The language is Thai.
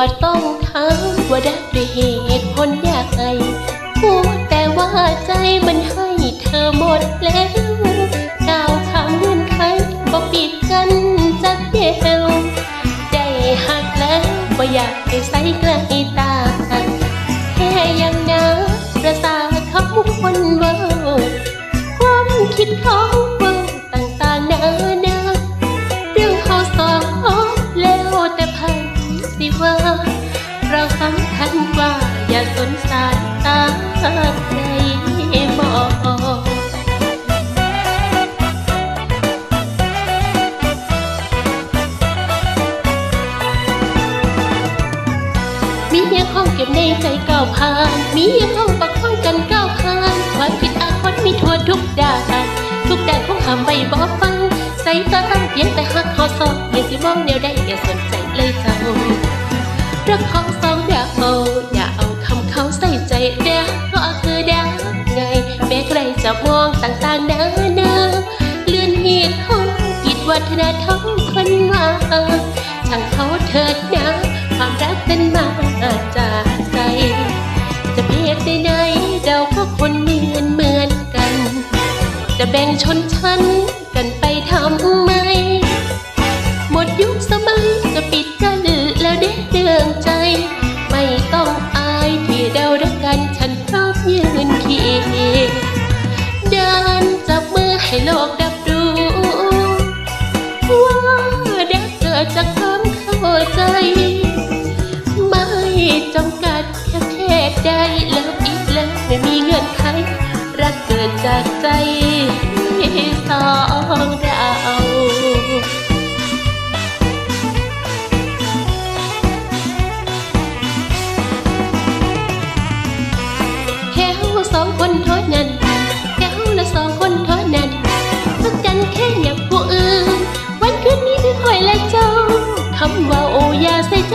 บ่ต้องถามว่าได้ด้วยเหตุผลอย่างไรพูดแต่ว่าใจมันให้เธอหมดแล้วก้าวข้ามเงื่อนไขบอกปิดกันจักเดียวได้หักแล้วว่าอยากให้ใส่ใกล้ตา แค่ยังนะประสาเขาคนเว่าความคิดของ สำคัญกว่าอย่าสนสายตาใครมองมีเพียงห้องเก็บในใจก้าวผ่าน มีเพียงห้องปักห้องกันก้าวผ่าน ความคิดอาคตมีทั่วทุกด้าน ทุกด้านของหามใบบอฟัง ใส่ตาเพียงแต่หักเขาสอบอย่าสิมองแนวใดอย่าสนใจเลยเจ้ารักของสอง เด้อเพราะคือดาวไงแม้ใครจะมองต่างๆนานาเลื่อนเหตุของผิดวัฒนธรรมคนมาช่างเขาเถิดนะความรักนั้นมาจากใจจะเพศใดๆเราก็คนเหมือนเหมือนกัน จะแบ่งชนชั้นกันไปทำไม ศใดแล้วอีกแล้วไม่มีเงื่อนไข รักเกิดจากใจสองเราแค่เฮาสองคนเท่านั้นแค่เฮาละสองคนเท่านั้นรักกันแค่อย่างผู้อื่น วันคืนนี้ไม่ค่อยและเจ้าคำว่าโอยาใส่ใจ